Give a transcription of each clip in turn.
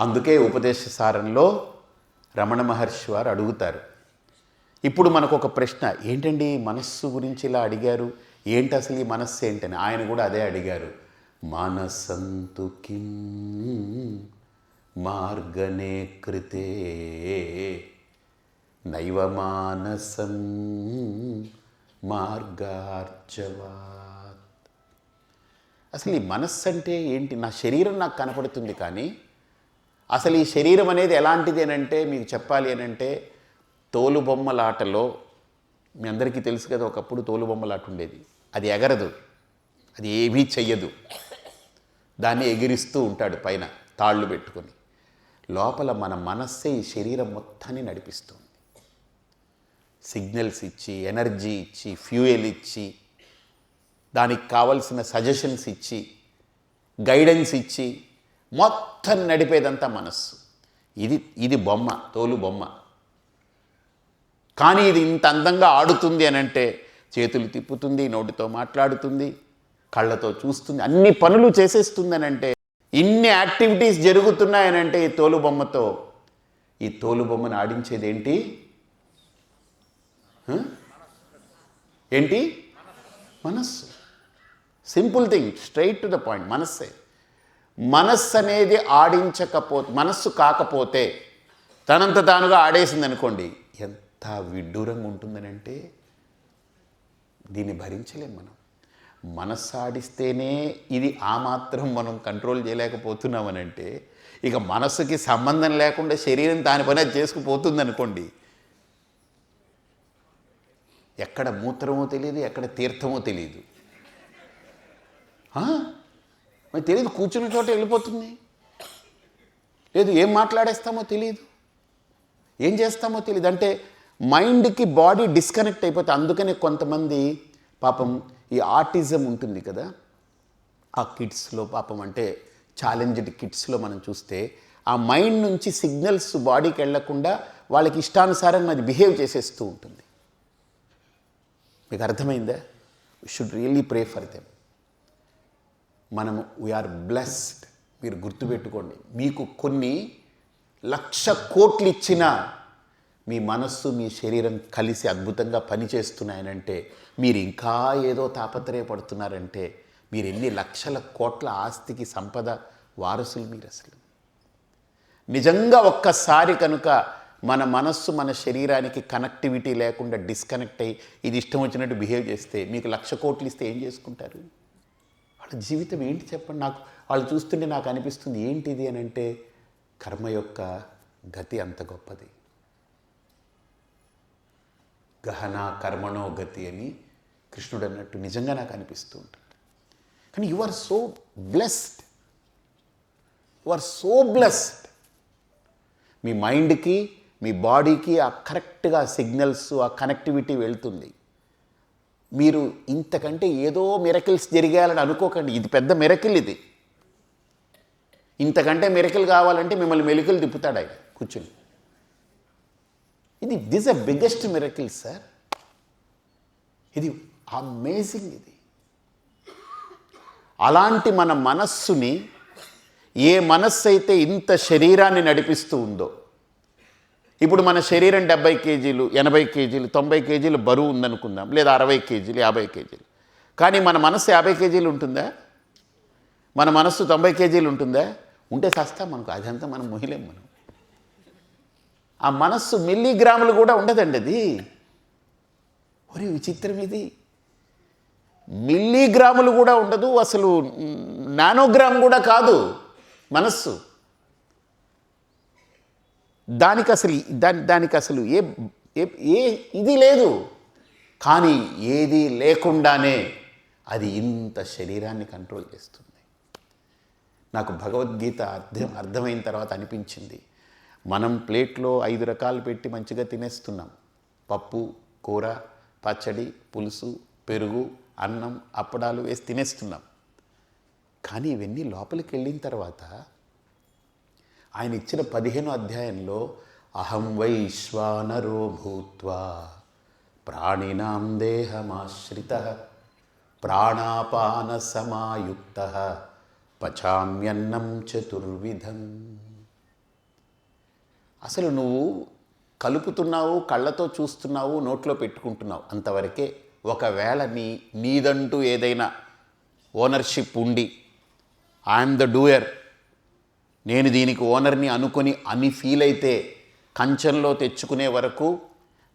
అందుకే ఉపదేశ సారంలో రమణ మహర్షి వారు అడుగుతారు. ఇప్పుడు మనకు ఒక ప్రశ్న ఏంటండి మనస్సు గురించి ఇలా అడిగారు? ఏంటి అసలు ఈ మనస్సు ఏంటని? ఆయన కూడా అదే అడిగారు. మనసంతు కిం మార్గనే కృతే నైవ మానసం మార్గార్జవాత్. అసలు ఈ మనస్సు అంటే ఏంటి? నా శరీరం నాకు కనపడుతుంది కానీ అసలు ఈ శరీరం అనేది ఎలాంటిది అని అంటే మీకు చెప్పాలి అని అంటే తోలుబొమ్మలాటలో మీ అందరికీ తెలుసు కదా ఒకప్పుడు తోలుబొమ్మలాట ఉండేది. అది ఎగరదు. అది ఏమీ చెయ్యదు. దాన్ని ఎగిరిస్తూ ఉంటాడు పైన తాళ్ళు పెట్టుకొని. లోపల మన మనస్సే ఈ శరీరం మొత్తాన్ని నడిపిస్తుంది. సిగ్నల్స్ ఇచ్చి ఎనర్జీ ఇచ్చి ఫ్యూయల్ ఇచ్చి దానికి కావలసిన సజెషన్స్ ఇచ్చి గైడెన్స్ ఇచ్చి మొత్తం నడిపేదంతా మనస్సు. ఇది ఇది బొమ్మ తోలు బొమ్మ. కానీ ఇది ఇంత అందంగా ఆడుతుంది అని అంటే చేతులు తిప్పుతుంది నోటితో మాట్లాడుతుంది కళ్ళతో చూస్తుంది అన్ని పనులు చేసేస్తుంది అని అంటే ఇన్ని యాక్టివిటీస్ జరుగుతున్నాయనంటే ఈ తోలు బొమ్మతో ఈ తోలు బొమ్మను ఆడించేది ఏంటి? ఏంటి? మనస్సు. Simple thing straight to the point మనస్సే. మనస్సు అనేది ఆడించకపోతే మనస్సు కాకపోతే తనంత తానుగా ఆడేసింది అనుకోండి ఎంత విడ్డూరంగా ఉంటుందని అంటే దీన్ని భరించలేం మనం. మనస్సు ఆడిస్తేనే ఇది ఆ మాత్రం మనం కంట్రోల్ చేయలేకపోతున్నామనంటే ఇక మనస్సుకి సంబంధం లేకుండా శరీరం దాని పని అది చేసుకుపోతుంది అనుకోండి ఎక్కడ మూత్రమో తెలియదు ఎక్కడ తీర్థమో తెలియదు మరి తెలియదు కూర్చున్న చోట వెళ్ళిపోతుంది. లేదు ఏం మాట్లాడేస్తామో తెలియదు ఏం చేస్తామో తెలియదు అంటే మైండ్కి బాడీ డిస్కనెక్ట్ అయిపోతే అందుకనే కొంతమంది పాపం ఈ ఆర్టిజం ఉంటుంది కదా. ఆ కిడ్స్లో పాపం అంటే ఛాలెంజ్డ్ కిడ్స్లో మనం చూస్తే ఆ మైండ్ నుంచి సిగ్నల్స్ బాడీకి వెళ్ళకుండా వాళ్ళకి ఇష్టానుసారంగా అది బిహేవ్ చేసేస్తూ ఉంటుంది. మీకు అర్థమైందా? Should really pray for them మనము వీఆర్ బ్లెస్డ్ మీరు గుర్తుపెట్టుకోండి. మీకు కొన్ని లక్ష కోట్లు ఇచ్చినా మీ మనస్సు మీ శరీరం కలిసి అద్భుతంగా పనిచేస్తున్నాయనంటే మీరు ఇంకా ఏదో తాపత్రయపడుతున్నారంటే మీరు ఎన్ని లక్షల కోట్ల ఆస్తికి సంపద వారసులు మీరు అసలు నిజంగా ఒక్కసారి కనుక మన మనస్సు మన శరీరానికి కనెక్టివిటీ లేకుండా డిస్కనెక్ట్ అయ్యి ఇది ఇష్టం వచ్చినట్టు బిహేవ్ చేస్తే మీకు లక్ష కోట్లు ఇస్తే ఏం చేసుకుంటారు? వాళ్ళ జీవితం ఏంటి చెప్పండి. నాకు వాళ్ళు చూస్తుంటే నాకు అనిపిస్తుంది ఏంటిది అని అంటే కర్మ యొక్క గతి అంత గొప్పది. గహన కర్మణో గతి అని కృష్ణుడు అన్నట్టు నిజంగా నాకు అనిపిస్తూ ఉంటుంది. కానీ you are so blessed. You are so blessed. మీ మైండ్కి మీ బాడీకి ఆ కరెక్ట్గా సిగ్నల్స్ ఆ కనెక్టివిటీ వెళ్తుంది. మీరు ఇంతకంటే ఏదో మిరకిల్స్ జరిగాలని అనుకోకండి. ఇది పెద్ద మిరకిల్ ఇది. ఇంతకంటే మిరకిల్ కావాలంటే మిమ్మల్ని మెలికలు తిప్పుతాడు ఆయన కూర్చుని. ఇది this a biggest miracle sir ఇది అమేజింగ్ ఇది. అలాంటి మన మనస్సుని ఏ మనస్సు అయితే ఇంత శరీరాన్ని నడిపిస్తూ ఉందో ఇప్పుడు మన శరీరం డెబ్బై కేజీలు ఎనభై కేజీలు తొంభై కేజీలు బరువు ఉందనుకుందాం. లేదా అరవై కేజీలు యాభై కేజీలు. కానీ మన మనస్సు యాభై కేజీలు ఉంటుందా? మన మనస్సు తొంభై కేజీలు ఉంటుందా? ఉంటే సస్తా మనకు అదంతా మనం మొహిలేం మనం. ఆ మనస్సు మిల్లీగ్రాములు కూడా ఉండదండి అది. ఒరే విచిత్రం ఇది. మిల్లీగ్రాములు కూడా ఉండదు అసలు నానోగ్రామ్ కూడా కాదు మనస్సు. దానికి అసలు దాని దానికి అసలు ఏ ఏ- ఇది లేదు. కానీ ఏది లేకుండానే అది ఇంత శరీరాన్ని కంట్రోల్ చేస్తుంది. నాకు భగవద్గీత అర్థం అర్థమైన తర్వాత అనిపించింది. మనం ప్లేట్లో ఐదు రకాలు పెట్టి మంచిగా తినేస్తున్నాం. పప్పు కూర పచ్చడి పులుసు పెరుగు అన్నం అప్పడాలు వేసి తినేస్తున్నాం. కానీ ఇవన్నీ లోపలికి వెళ్ళిన తర్వాత ఆయన ఇచ్చిన పదిహేను అధ్యాయంలో అహం వైశ్వానరో భూత్వా ప్రాణినాం దేహమాశ్రిత ప్రాణాపాన సమాయుక్త పచామ్యన్నం చతుర్విధం. అసలు నువ్వు కలుపుతున్నావు కళ్ళతో చూస్తున్నావు నోట్లో పెట్టుకుంటున్నావు అంతవరకే ఒకవేళ నీ నీదంటూ ఏదైనా ఓనర్షిప్ ఉండి ఐఎమ్ ద డూయర్ నేను దీనికి ఓనర్ని అనుకొని అని ఫీల్ అయితే కంచంలో తెచ్చుకునే వరకు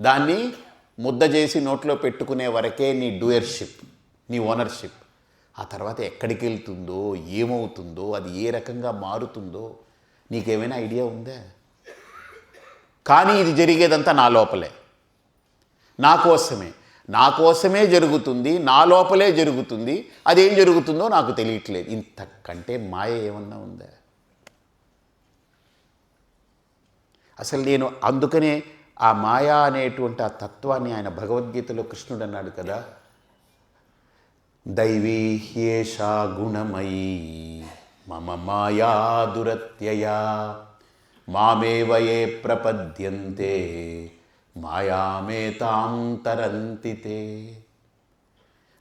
దాన్ని ముద్ద చేసి నోట్లో పెట్టుకునే వరకే నీ డూయర్షిప్ నీ ఓనర్షిప్ ఆ తర్వాత ఎక్కడికి వెళ్తుందో ఏమవుతుందో అది ఏ రకంగా మారుతుందో నీకేమైనా ఐడియా ఉందా? కానీ ఇది జరిగేదంతా నా లోపలే. నా కోసమే. నా కోసమే జరుగుతుంది నా లోపలే జరుగుతుంది. అదేం జరుగుతుందో నాకు తెలియట్లేదు. ఇంతకంటే మాయ ఏమన్నా ఉందా? అసలు నేను అందుకనే ఆ మాయా అనేటువంటి ఆ తత్వాన్ని ఆయన భగవద్గీతలో కృష్ణుడు అన్నాడు కదా. దైవీ హ్యేషా గుణమయీ మమ మాయా దురత్యయా మామేవయే ప్రపద్యంతే మాయామేతాం తరంతి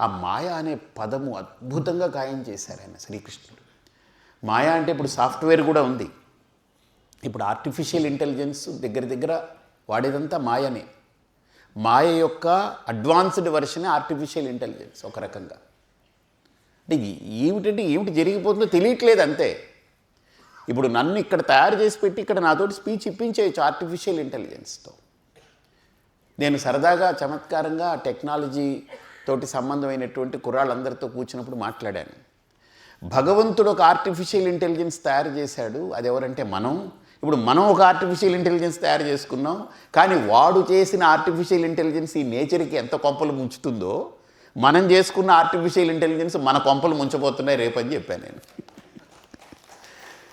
ఆ మాయ అనే పదము అద్భుతంగా గాయం చేశారు ఆయన శ్రీకృష్ణుడు. మాయ అంటే ఇప్పుడు సాఫ్ట్వేర్ కూడా ఉంది. ఇప్పుడు ఆర్టిఫిషియల్ ఇంటెలిజెన్స్ దగ్గర దగ్గర వాడేదంతా మాయనే. మాయ యొక్క అడ్వాన్స్డ్ వర్షనే ఆర్టిఫిషియల్ ఇంటెలిజెన్స్ ఒక రకంగా. అంటే ఏమిటంటే ఏమిటి జరిగిపోతుందో తెలియట్లేదు అంతే. ఇప్పుడు నన్ను ఇక్కడ తయారు చేసి పెట్టి ఇక్కడ నాతోటి స్పీచ్ ఇప్పించేయచ్చు ఆర్టిఫిషియల్ ఇంటెలిజెన్స్తో నేను సరదాగా చమత్కారంగా టెక్నాలజీ తోటి సంబంధమైనటువంటి కుర్రాళ్ళందరితో కూర్చున్నప్పుడు మాట్లాడాను. భగవంతుడు ఒక ఆర్టిఫిషియల్ ఇంటెలిజెన్స్ తయారు చేశాడు. అది ఎవరంటే మనం. ఇప్పుడు మనం ఒక ఆర్టిఫిషియల్ ఇంటెలిజెన్స్ తయారు చేసుకున్నాం కానీ వాడు చేసిన ఆర్టిఫిషియల్ ఇంటెలిజెన్స్ ఈ నేచర్కి ఎంత కొంపలు ముంచుతుందో మనం చేసుకున్న ఆర్టిఫిషియల్ ఇంటెలిజెన్స్ మన కొంపలు ముంచబోతున్నాయి రేపని చెప్పాను నేను.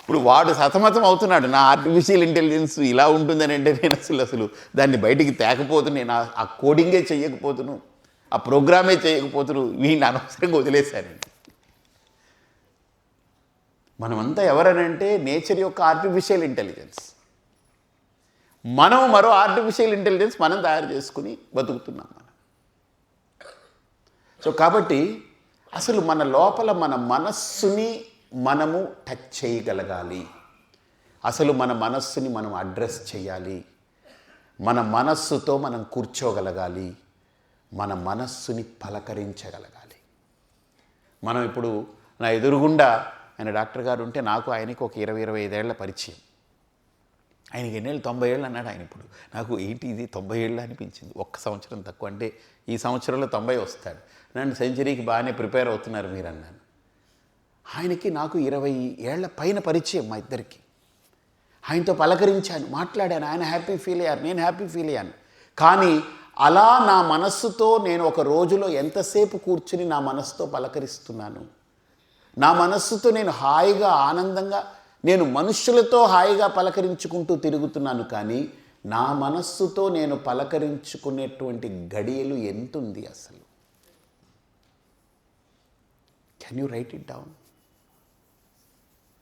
ఇప్పుడు వాడు సతమతం అవుతున్నాడు నా ఆర్టిఫిషియల్ ఇంటెలిజెన్స్ ఇలా ఉంటుందని అంటే నేను అసలు అసలు దాన్ని బయటికి తేకపోతున్నా నేను ఆ- కోడింగే చేయకపోతును ఆ ప్రోగ్రామే చేయకపోతును వీడిని అనవసరంగా వదిలేశానండి మనమంతా ఎవరనంటే నేచర్ యొక్క ఆర్టిఫిషియల్ ఇంటెలిజెన్స్ మనం మరో ఆర్టిఫిషియల్ ఇంటెలిజెన్స్ మనం తయారు చేసుకుని బతుకుతున్నాం మనం. సో కాబట్టి అసలు మన లోపల మన మనస్సుని మనము టచ్ చేయగలగాలి. అసలు మన మనస్సుని మనం అడ్రస్ చేయాలి. మన మనస్సుతో మనం కూర్చోగలగాలి. మన మనస్సుని పలకరించగలగాలి. మనం ఇప్పుడు నా ఎదురుగుండా ఆయన డాక్టర్ గారు ఉంటే నాకు ఆయనకి ఒక ఇరవై ఇరవై ఐదేళ్ళ పరిచయం. ఆయనకి ఎన్నేళ్ళు? తొంభై ఏళ్ళు అన్నాడు ఆయన ఇప్పుడు. నాకు ఏంటి ఇది? తొంభై ఏళ్ళు అనిపించింది. ఒక్క సంవత్సరం తక్కువ అంటే ఈ సంవత్సరంలో తొంభై వస్తాడు. నన్ను సెంచరీకి బాగానే ప్రిపేర్ అవుతున్నారు మీరు అన్నాను. ఆయనకి నాకు ఇరవై ఏళ్ళ పైన పరిచయం మా ఇద్దరికి. ఆయనతో పలకరించాను మాట్లాడాను. ఆయన హ్యాపీ ఫీల్ అయ్యారు. నేను హ్యాపీ ఫీల్ అయ్యాను. కానీ అలా నా మనస్సుతో నేను ఒక రోజులో ఎంతసేపు కూర్చుని నా మనస్సుతో పలకరిస్తున్నాను? నా మనస్సుతో నేను హాయిగా ఆనందంగా నేను మనుష్యులతో హాయిగా పలకరించుకుంటూ తిరుగుతున్నాను కానీ నా మనస్సుతో నేను పలకరించుకునేటువంటి గడియలు ఎంతుంది అసలు? Can you write it down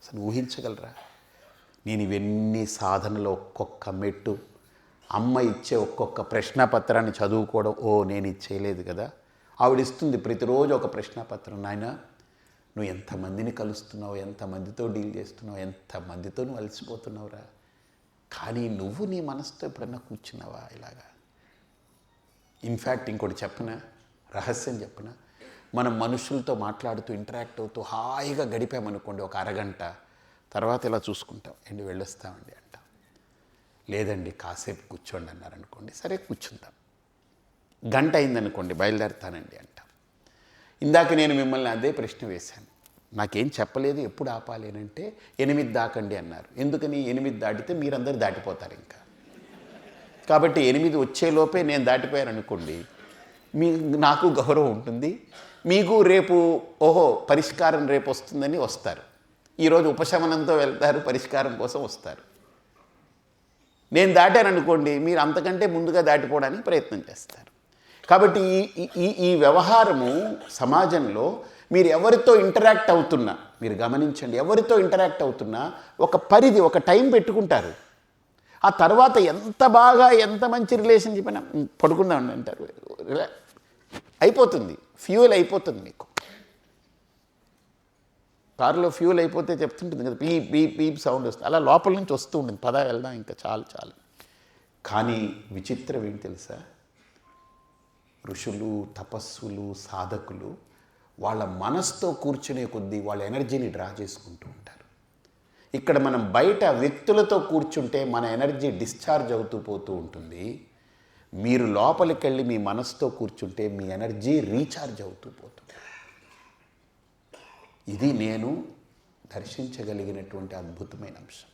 అసలు ఊహించగలరా? నేను ఇవన్నీ సాధనలో ఒక్కొక్క మెట్టు అమ్మ ఇచ్చే ఒక్కొక్క ప్రశ్నపత్రాన్ని చదువుకోవడం ఓ నేను ఇచ్చేయలేదు కదా? ఆవిడ ఇస్తుంది ప్రతిరోజు ఒక ప్రశ్నపత్రం నాయన. నువ్వు ఎంతమందిని కలుస్తున్నావు? ఎంతమందితో డీల్ చేస్తున్నావు? ఎంతమందితో నువ్వు అలసిపోతున్నావురా? కానీ నువ్వు నీ మనసుతో ఎప్పుడన్నా కూర్చున్నావా ఇలాగా? ఇన్ఫ్యాక్ట్ ఇంకోటి చెప్పనా? రహస్యం చెప్పన? మనం మనుషులతో మాట్లాడుతూ ఇంటరాక్ట్ అవుతూ హాయిగా గడిపామనుకోండి ఒక అరగంట తర్వాత ఇలా చూసుకుంటాం. ఎండి వెళ్ళొస్తామండి అంటాం. లేదండి కాసేపు కూర్చోండి అన్నారనుకోండి సరే కూర్చుంటాం గంట అయిందనుకోండి బయలుదేరుతానండి అంటాం. ఇందాక నేను మిమ్మల్ని అదే ప్రశ్న వేశాను. నాకేం చెప్పలేదు ఎప్పుడు ఆపాలి అంటే ఎనిమిది దాకండి అన్నారు. ఎందుకని? ఎనిమిది దాటితే మీరందరూ దాటిపోతారు ఇంకా. కాబట్టి ఎనిమిది వచ్చేలోపే నేను దాటిపోయాను అనుకోండి మీ నాకు గౌరవం ఉంటుంది. మీకు రేపు ఓహో పరిష్కారం రేపు వస్తుందని వస్తారు. ఈరోజు ఉపశమనంతో వెళ్తారు పరిష్కారం కోసం వస్తారు. నేను దాటాను అనుకోండి మీరు అంతకంటే ముందుగా దాటిపోవడానికి ప్రయత్నం చేస్తారు. కాబట్టి ఈ- ఈ- ఈ వ్యవహారము సమాజంలో మీరు ఎవరితో ఇంటరాక్ట్ అవుతున్నా మీరు గమనించండి ఎవరితో ఇంటరాక్ట్ అవుతున్నా ఒక పరిధి ఒక టైం పెట్టుకుంటారు. ఆ తర్వాత ఎంత బాగా ఎంత మంచి రిలేషన్షిప్ అయినా పడుకుందామండి అంటారు. అయిపోతుంది. ఫ్యూయల్ అయిపోతుంది మీకు. కారులో ఫ్యూల్ అయిపోతే చెప్తుంటుంది కదా పీ పీ పీప్ సౌండ్ వస్తుంది. అలా లోపల నుంచి వస్తూ ఉంటుంది. పద వెళ్దాం ఇంకా చాలు చాలు. కానీ విచిత్రం ఏంటి తెలుసా? ఋషులు తపస్సులు సాధకులు వాళ్ళ మనసుతో కూర్చునే కొద్దీ వాళ్ళ ఎనర్జీని డ్రా చేసుకుంటూ ఉంటారు. ఇక్కడ మనం బయట వ్యక్తులతో కూర్చుంటే మన ఎనర్జీ డిశ్చార్జ్ అవుతూ పోతూ ఉంటుంది. మీరు లోపలికి వెళ్ళి మీ మనసుతో కూర్చుంటే మీ ఎనర్జీ రీఛార్జ్ అవుతూ పోతుంది. ఇది నేను దర్శించగలిగినటువంటి అద్భుతమైన అంశం.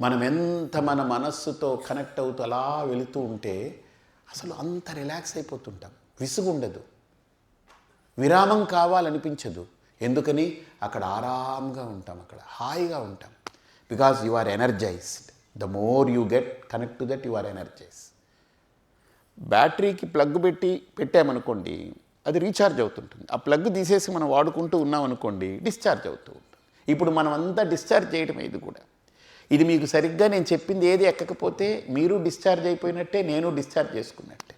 మనం ఎంత మన మనస్సుతో కనెక్ట్ అవుతూ అలా వెళుతూ ఉంటే అసలు అంత రిలాక్స్ అయిపోతుంటాం. విసుగుండదు. విరామం కావాలనిపించదు. ఎందుకని? అక్కడ ఆరాంగా ఉంటాం అక్కడ హాయిగా ఉంటాం. Because you are energized the more you get connect to that you are energize బ్యాటరీకి plug పెట్టి పెట్టామనుకోండి అది రీఛార్జ్ అవుతుంటుంది. ఆ ప్లగ్ తీసేసి మనం వాడుకుంటూ ఉన్నాం అనుకోండి డిశ్చార్జ్ అవుతూ ఉంటుంది. ఇప్పుడు మనం అంతా డిశ్చార్జ్ చేయడమే ఇది కూడా? ఇది మీకు సరిగ్గా నేను చెప్పింది ఏది ఎక్కకపోతే మీరు డిశ్చార్జ్ అయిపోయినట్టే నేను డిశ్చార్జ్ చేసుకున్నట్టే.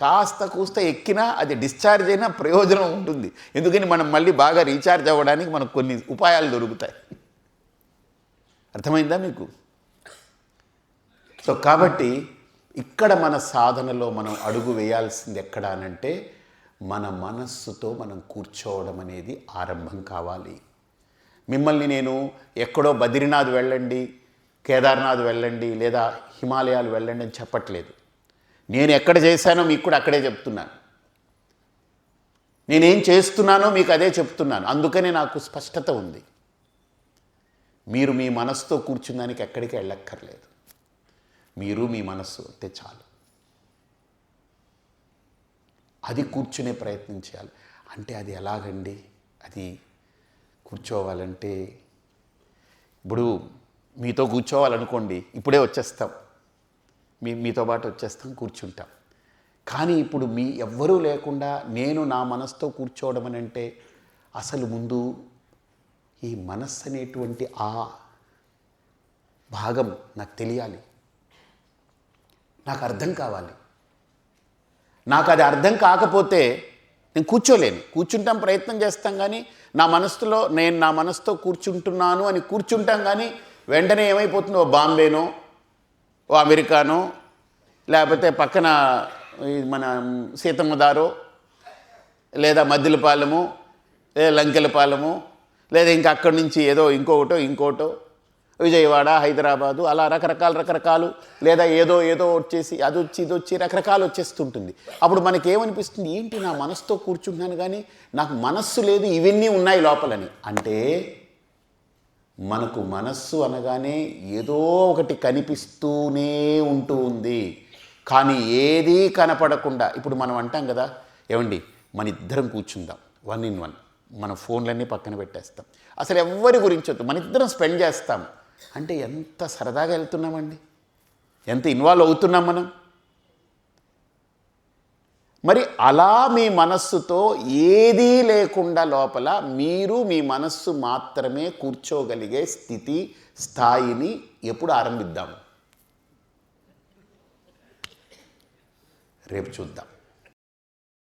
కాస్త కూస్త ఎక్కినా అది డిశ్చార్జ్ అయినా ప్రయోజనం ఉంటుంది. ఎందుకని మనం మళ్ళీ బాగా రీఛార్జ్ అవ్వడానికి మనకు కొన్ని ఉపాయాలు దొరుకుతాయి. అర్థమైందా మీకు? సో కాబట్టి ఇక్కడ మన సాధనలో మనం అడుగు వేయాల్సింది ఎక్కడ అనంటే మన మనస్సుతో మనం కూర్చోవడం అనేది ఆరంభం కావాలి. మిమ్మల్ని నేను ఎక్కడో బద్రీనాథ్ వెళ్ళండి కేదార్నాథ్ వెళ్ళండి లేదా హిమాలయాలు వెళ్ళండి అని చెప్పట్లేదు. నేను ఎక్కడ చేశానో మీకు కూడా అక్కడే చెప్తున్నాను. నేనేం చేస్తున్నానో మీకు అదే చెప్తున్నాను. అందుకనే నాకు స్పష్టత ఉంది. మీరు మీ మనస్సుతో కూర్చున్నానికి ఎక్కడికి వెళ్ళక్కర్లేదు. మీరు మీ మనస్సు అంటే చాలు. అది కూర్చునే ప్రయత్నం చేయాలి. అంటే అది ఎలాగండి? అది కూర్చోవాలంటే ఇప్పుడు మీతో కూర్చోవాలనుకోండి ఇప్పుడే వచ్చేస్తాం. మీ మీతో పాటు వచ్చేస్తాం కూర్చుంటాం. కానీ ఇప్పుడు మీ ఎవ్వరూ లేకుండా నేను నా మనసుతో కూర్చోవడం అని అంటే అసలు ముందు ఈ మనస్సు అనేటువంటి ఆ భాగం నాకు తెలియాలి. నాకు అర్థం కావాలి. నాకు అది అర్థం కాకపోతే నేను కూర్చోలేను. కూర్చుంటాం ప్రయత్నం చేస్తాం కానీ నా మనసులో నేను నా మనసుతో కూర్చుంటున్నాను అని కూర్చుంటాం కానీ వెంటనే ఏమైపోతుందో? ఓ బాంబేనో ఓ అమెరికానో లేకపోతే పక్కన మన సీతమ్మదారో లేదా మద్దిలపాలెము లేదా లంకెలపాలెము లేదా ఇంకా అక్కడి నుంచి ఏదో ఇంకొకటో ఇంకోటో విజయవాడ హైదరాబాదు అలా రకరకాల రకరకాలు లేదా ఏదో ఏదో వచ్చేసి అది వచ్చి ఇది వచ్చి రకరకాలు వచ్చేస్తుంటుంది. అప్పుడు మనకి ఏమనిపిస్తుంది ఏంటి నా మనసుతో కూర్చుంటున్నాను కానీ నాకు మనస్సు లేదు ఇవన్నీ ఉన్నాయి లోపలని. అంటే మనకు మనస్సు అనగానే ఏదో ఒకటి కనిపిస్తూనే ఉంటూ ఉంది. కానీ ఏదీ కనపడకుండా ఇప్పుడు మనం అంటాం కదా ఏమండి మన ఇద్దరం కూర్చుందాం వన్ ఇన్ వన్ మన ఫోన్లన్నీ పక్కన పెట్టేస్తాం. అసలు ఎవ్వరి గురించొద్దు మన ఇద్దరం స్పెండ్ చేస్తాం. అంటే ఎంత సరదాగా వెళ్తున్నామండి? ఎంత ఇన్వాల్వ్ అవుతున్నాం మనం? మరి అలా మీ మనస్సుతో ఏదీ లేకుండా లోపల మీరు మీ మనస్సు మాత్రమే కూర్చోగలిగే స్థితి స్థాయిని ఎప్పుడు ఆరంభిద్దాము? రేపు చూద్దాం.